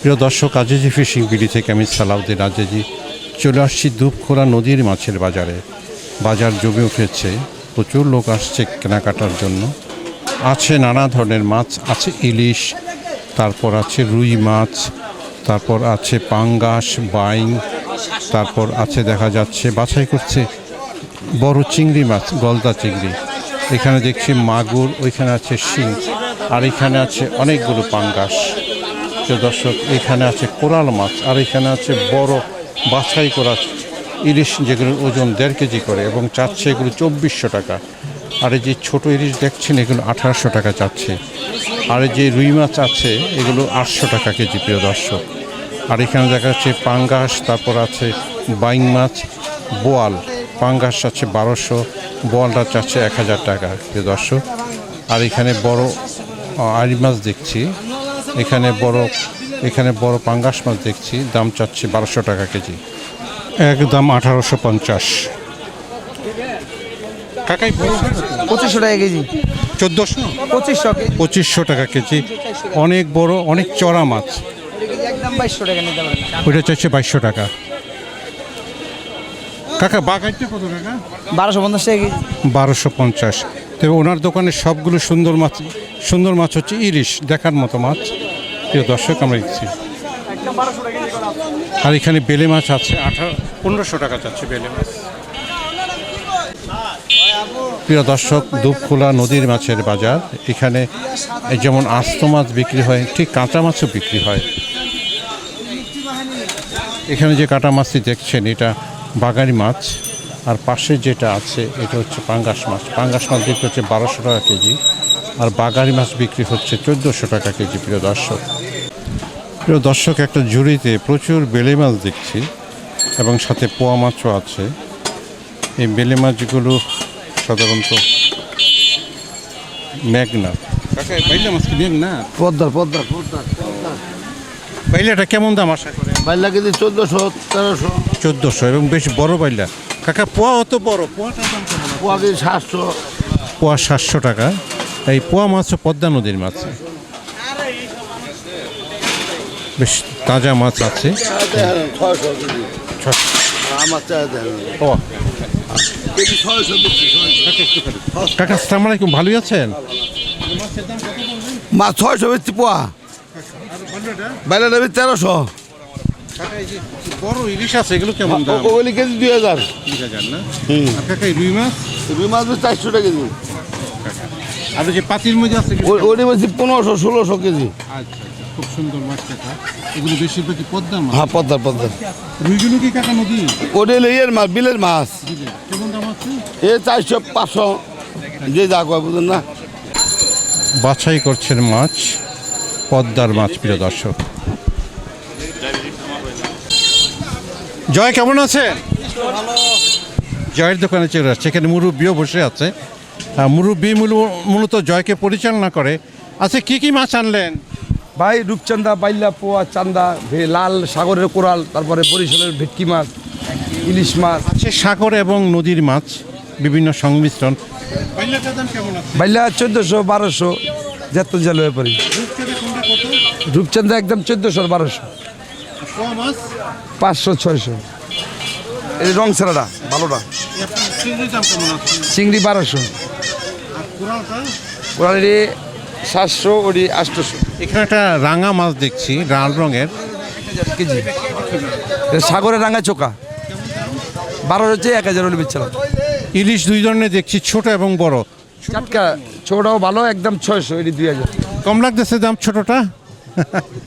প্রিয় দর্শক, Azizi fishing BD থেকে আমি সালাউদ্দিন আজিজি চলে আসছি দুপখোলা নদীর মাছের বাজারে। বাজার জমে উঠেছে, প্রচুর লোক আসছে কেনাকাটার জন্য। আছে নানা ধরনের মাছ, আছে ইলিশ, তারপর আছে রুই মাছ, তারপর আছে পাঙ্গাস, বাইং, তারপর আছে দেখা যাচ্ছে বাছাই করছে বড় চিংড়ি মাছ, গলদা চিংড়ি। এখানে দেখছি মাগুর, ওইখানে আছে শিং, আর এখানে আছে অনেকগুলো পাঙ্গাস। প্রিয় দর্শক, এখানে আছে কোরাল মাছ আর এখানে আছে বড় বাছাই করা ইলিশ যেগুলোর ওজন দেড় কেজি করে এবং চাচ্ছে এগুলো চব্বিশশো টাকা। আর এই যে ছোটো ইলিশ দেখছেন, এগুলো আঠারোশো টাকা চাচ্ছে। আর এই যে রুই মাছ আছে, এগুলো আটশো টাকা কেজি, প্রিয় দর্শক। আর এখানে দেখা যাচ্ছে পাঙ্গাস, তারপর আছে বাইং মাছ, বোয়াল। পাঙ্গাস আছে বারোশো, বোয়ালটা চাচ্ছে এক হাজার টাকা, প্রিয় দর্শক। আর এখানে বড় আড়ি মাছ দেখছি। এখানে বড় এখানে বড় পাঙ্গাস মাছ দেখছি দাম চাচ্ছি বারোশো টাকা কেজি। একদম আঠারোশো পঞ্চাশ। কাকাই পঁচিশশো টাকা কেজি। চোদ্দোশো? পঁচিশশো পঁচিশশো টাকা কেজি। অনেক বড় অনেক চড়া মাছ। ওইটা চাইছে বাইশশো টাকা। কাকা বাগাইতে কত টাকা? বারোশো পঞ্চাশ টাকা কেজি। বারোশো পঞ্চাশ। তবে ওনার দোকানে সবগুলো সুন্দর মাছ সুন্দর মাছ হচ্ছে ইলিশ, দেখার মতো মাছ। প্রিয় দর্শক, আমরা দিচ্ছি আর এখানে বেলে মাছ আছে, আঠারো, পনেরোশো টাকা যাচ্ছে বেলে মাছ। প্রিয় দর্শক, দুপখোলা নদীর মাছের বাজার। এখানে যেমন আস্ত মাছ বিক্রি হয়, ঠিক কাঁচা মাছও বিক্রি হয়। এখানে যে কাটা মাছটি দেখছেন, এটা বাগারি মাছ। আর পাশে যেটা আছে এটা হচ্ছে পাঙ্গাস মাছ। পাঙ্গাস মাছ বিক্রি হচ্ছে বারোশো টাকা কেজি আর বাগারি মাছ বিক্রি হচ্ছে চোদ্দোশো টাকা কেজি প্রিয় দর্শক। প্রিয় দর্শক একটা ঝুড়িতে প্রচুর বেলে মাছ দেখছি এবং সাথে পোয়া মাছও আছে। এই বেলে মাছগুলো সাধারণত মেঘনা। বাইলা মাছ কি মেঘনা? পদ্মার পদ্মার পদ্মার বাইলাটা কেমন দাম আশা করে বাইলা কেজি চোদ্দোশো তেরোশো। চোদ্দোশো এবং বেশ বড় বাইলা। কাকা পোয়া অত বড়? দাম কেমন পোয়া কেজি সাতশো। পোয়া সাতশো টাকা। এই পোয়া মাছ পদ্মা নদীর মাছ। বেশ তাজা মাছ আছে। ও। কাকা আসসালামু আলাইকুম ভালোই আছেন? মাছ ছয়শো বেশি পোয়া। বাইলাটা বেশি তেরোশো। বড় ইলিশ আছে এগুলো কেমন দাম? ওগুলি কেজি দুই হাজার। দুই হাজার না? আর কাকা রুই মাছ? রুই মাছ চারশো টাকা কেজি। আর যে পাতির মধ্যে আছে ওটি পনেরোশো ষোলোশো কেজি। আচ্ছা আচ্ছা খুব সুন্দর মাছ কাকা। এগুলো বেশিরভাগই পদ্মার মাছ? হ্যাঁ পদ্মার পদ্মার। রুইগুলো কি কাকা নদী? ওটি ইয়ের মাছ বিলের মাছ। কেমন দাম আছে? এ চারশো পাঁচশো যে যা কয় বুঝুন না? বাছাই করছেন মাছ পদ্মার মাছ প্রিয় দর্শক। জয় কেমন আছে জয়ের দোকানে চলে আসছে এখানে মুরব্বীও বসে আছে। মুরব্বী মূল- মূলত জয়কে পরিচালনা করে। আচ্ছা কি কি মাছ আনলেন? ভাই রূপচান্দা বাইল্লা পোয়া চান্দা লাল সাগরের কোরাল তারপরে বরিশালের ভেটকি মাছ ইলিশ মাছ। আছে সাগর এবং নদীর মাছ বিভিন্ন সংমিশ্রণ। বাইল্লা চোদ্দোশো বারোশো যত জাল হয়ে পড়ি। রূপচান্দা একদম চোদ্দোশো বারোশো। পাঁচশো ছয়শো। এই রং ছাড়াটা ভালোটা। চিংড়ি বারোশো। কোরালি সাতশো ওটি আটশোশো। এখানে একটা রাঙা মাছ দেখছি লাল রঙের। কেজি। সাগরের রাঙা চোকা। বারো হচ্ছে এক হাজার হলে বেচছিলাম। ইলিশ দুই ধরনের দেখছি ছোট এবং বড়। চাটকা ছোটটাও ভালো একদম ছয়শো এটি দুই হাজার। কম লাগতেছে দাম ছোটটা?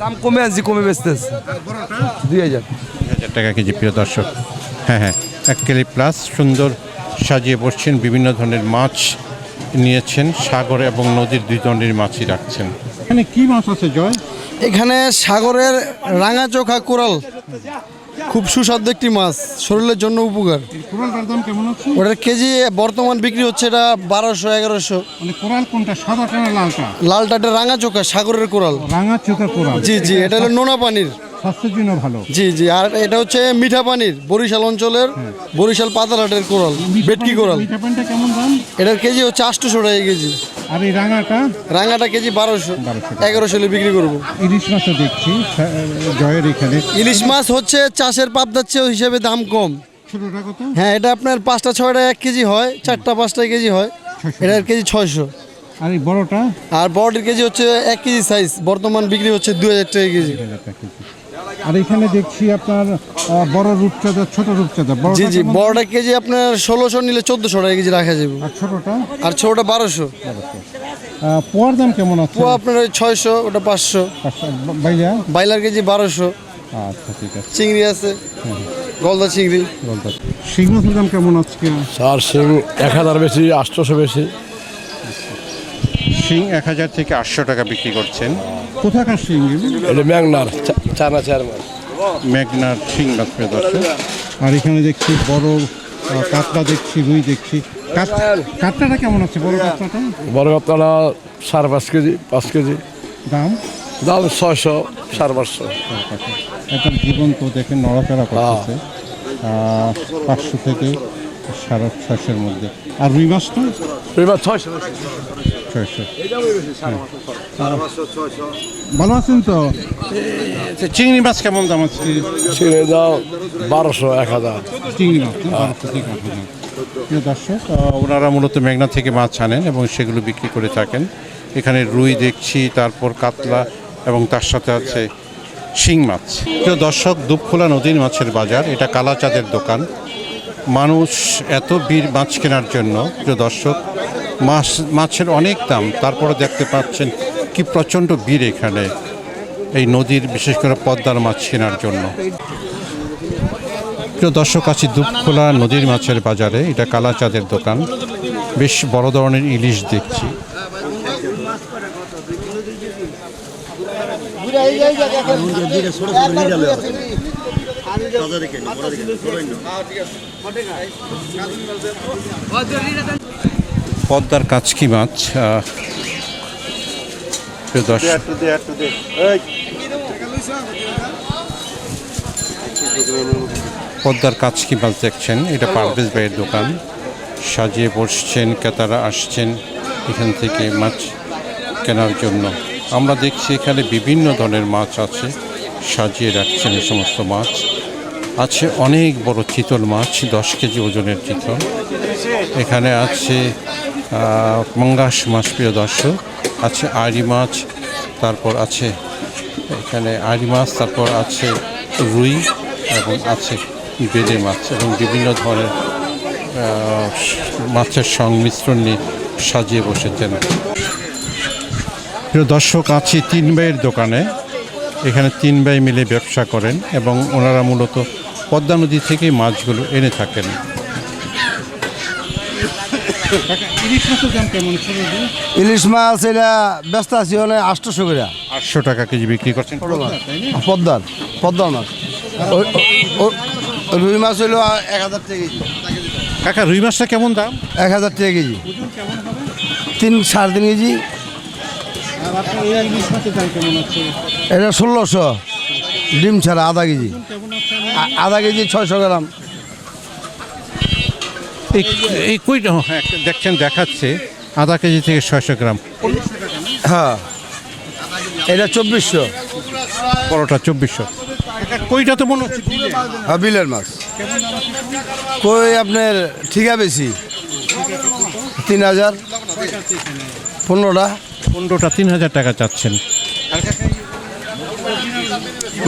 দাম কমে আসছি কমে বেচতে আসছি দুই হাজার। হাজার টাকা কেজি প্রিয় দর্শক। হ্যাঁ হ্যাঁ এক কেজি প্লাস সুন্দর সাজিয়ে বসছেন বিভিন্ন ধরনের মাছ নিয়েছেন সাগর এবং নদীর দুই ধরনের মাছই রাখছেন। এখানে কি মাছ আছে জয়? এখানে সাগরের রাঙা চোখা কোরাল। খুব সুস্বাদু একটি মাছ শরীরের জন্য উপকার। কোরালটার দাম কেমন আছে? ওটার কেজি বর্তমান বিক্রি হচ্ছে এটা বারোশো এগারোশো। মানে কোরাল কোনটা সাদাটা না লালটা? লালটা এটা রাঙা চোখা সাগরের কোরাল। রাঙা চোখা কোরাল। জি জি এটা হলো নোনা পানির। স্বাস্থ্যের জন্য ভালো। জি জি আর এটা হচ্ছে মিঠা পানির বরিশাল অঞ্চলের বরিশাল পাতালাটের কোরাল ভেটকি কোরাল। মিঠা পানটা কেমন দাম? এটার কেজি হচ্ছে আটশোশো টাকা কেজি। আর এই রাঙাটা? রাঙাটা কেজি বারোশো 1200 এগারোশো বিক্রি করব। ইলিশ মাছও দেখছি জয়ের এখানে। ইলিশ মাছ হচ্ছে চাষের পাবদার চেয়ে হিসেবে দাম কম। হ্যাঁ এটা আপনার পাঁচটা ছয়টা এক কেজি হয় চারটা পাঁচটা কেজি হয়। এটার কেজি ছয়শো। আর এই বড়টা? আর বড়টির কেজি হচ্ছে এক কেজি সাইজ বর্তমান বিক্রি হচ্ছে দু হাজার টাকা কেজি। হাজার টাকা কেজি। আর এখানে দেখছি আপনার বড় রূপচাঁদা ছোট রূপচাঁদা। বড় জি জি বড়টা কেজি আপনার ষোলোশো নিলে চোদ্দোশো টাকা কেজি রাখা যাবে। আর ছোটটা? আর ছোটটা বারোশো। পোয়ার দাম কেমন আছে? ও আপনার ওই ছয়শো ওটা পাঁচশো। বাইলা? বাইলার কেজি বারোশো। আচ্ছা ঠিক আছে। চিংড়ি আছে। গলদা চিংড়ি। বলতে শিং মাছের দাম কেমন আজকে? চার সিং এক হাজার বেশি আটশোশো বেশি। শিং এক হাজার থেকে আটশো টাকা বিক্রি করছেন। কোথাকার শিং? এটা ম্যাংনার। চা- চানা চেয়ারম্যান। মেঘনার শিং মাছ প্রিয় দর্শক আর এখানে দেখছি বড় কাতলা দেখছি রুই দেখছি। কাত- কাতলাটা কেমন আছে? বড় কাতলাটা? বড় আপনারা সাড়ে পাঁচ কেজি পাঁচ কেজি। দাম? দাম ছয়শো সাড়ে পাঁচশো। একদম জীবন্ত দেখে নড়াচড়া করতেছে। আহ, পাঁচশো থেকে সাড়ে ছয়শোর মধ্যে। আর রুই মাছটা? এবার ছয়শো। ছয়শো ভালো আছেন তো? চিংড়ি মাছ কেমন দাম আছে? চিংড়ি দাম বারোশো এক হাজার। চিংড়ি মাছ। প্রিয় দর্শক ওনারা মূলত মেঘনা থেকে মাছ আনেন এবং সেগুলো বিক্রি করে থাকেন। এখানে রুই দেখছি তারপর কাতলা এবং তার সাথে আছে শিং মাছ। প্রিয় দর্শক দুপখোলা নদীর মাছের বাজার এটা কালাচাঁদের দোকান। মানুষ এত বীর মাছ কেনার জন্য প্রিয় দর্শক মাছ, মাছের অনেক দাম। তারপরে দেখতে পাচ্ছেন কি প্রচণ্ড ভিড় এখানে এই নদীর, বিশেষ করে পদ্মার মাছ কেনার জন্য। প্রিয় দর্শক, আছি দুপখোলা নদীর মাছের বাজারে। এটা কালাচাঁদের দোকান। বেশ বড় ধরনের ইলিশ দেখছি। পদ্মার কাচকি মাছ? পদ্মার কাচকি মাছ দেখছেন? এটা পারভেজ ভাইয়ের দোকান। সাজিয়ে বসছেন ক্রেতারা আসছেন এখান থেকে মাছ কেনার জন্য। আমরা দেখছি এখানে বিভিন্ন ধরনের মাছ আছে। সাজিয়ে রাখছেন এই সমস্ত মাছ। আছে অনেক বড় চিতল মাছ দশ কেজি ওজনের চিতল। এখানে আছে মঙ্গাস মাছ প্রিয় দর্শক, আছে আড়ি মাছ, তারপর আছে এখানে আড়ি মাছ, তারপর আছে রুই এবং আছে বেলে মাছ এবং বিভিন্ন ধরনের মাছের সংমিশ্রণ নিয়ে সাজিয়ে বসেছেন। প্রিয় দর্শক, আছি তিন ভাইয়ের দোকানে। এখানে তিন ভাই মিলে ব্যবসা করেন এবং ওনারা মূলত পদ্মা নদী থেকেই মাছগুলো এনে থাকেন। ইলিশ মাছ এটা ব্যস্ত আছি হলে আটশোশো করে। আটশো টাকা কেজি বিক্রি করছেন? পদ্মার পদ্মার মাছ। রুই মাছ হইল এক হাজার টাকা কেজি। কাকা রুই মাছটা কেমন দাম? এক হাজার টাকা কেজি। তিন সাড়ে তিন কেজি। এটা ষোলোশো। ডিম ছাড়া আধা কেজি। আধা কেজি ছয়শো গ্রাম। এই এই কইটা হ্যাঁ। দেখছেন দেখাচ্ছে। আধা কেজি থেকে ছয়শো গ্রাম। হ্যাঁ। এটা চব্বিশশো। বড়টা চব্বিশশো। কইটা তো মনে হচ্ছে হ্যাঁ বিলের মাছ। কই আপনার ঠিকা বেশি? তিন হাজার। পনেরোটা। পনেরোটা তিন হাজার টাকা চাচ্ছেন।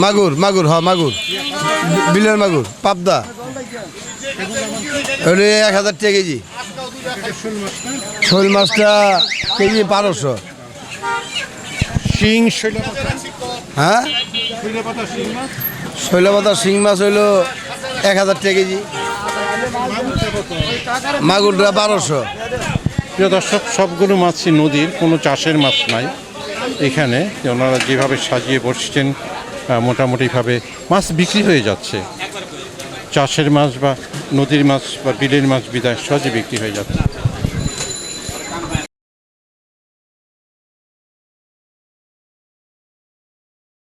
মাগুর মাগুর হ্যাঁ মাগুর। বিলের মাগুর পাবদা। ওটা এক হাজার টাকা কেজি। শোল মাছটা কেজি বারোশো। শিং হ্যাঁ? শৈলপাতা শিং মাছ। হইল এক হাজার টাকা কেজি। মাগুরটা বারোশো। প্রিয় দর্শক সবগুলো মাছই নদীর কোনো চাষের মাছ নাই। এখানে ওনারা যেভাবে সাজিয়ে বসছেন মোটামুটিভাবে মাছ বিক্রি হয়ে যাচ্ছে। চাষের মাছ বা নদীর মাছ বা বিলের মাছ বিদায় সহজে বিক্রি হয়ে যাচ্ছে।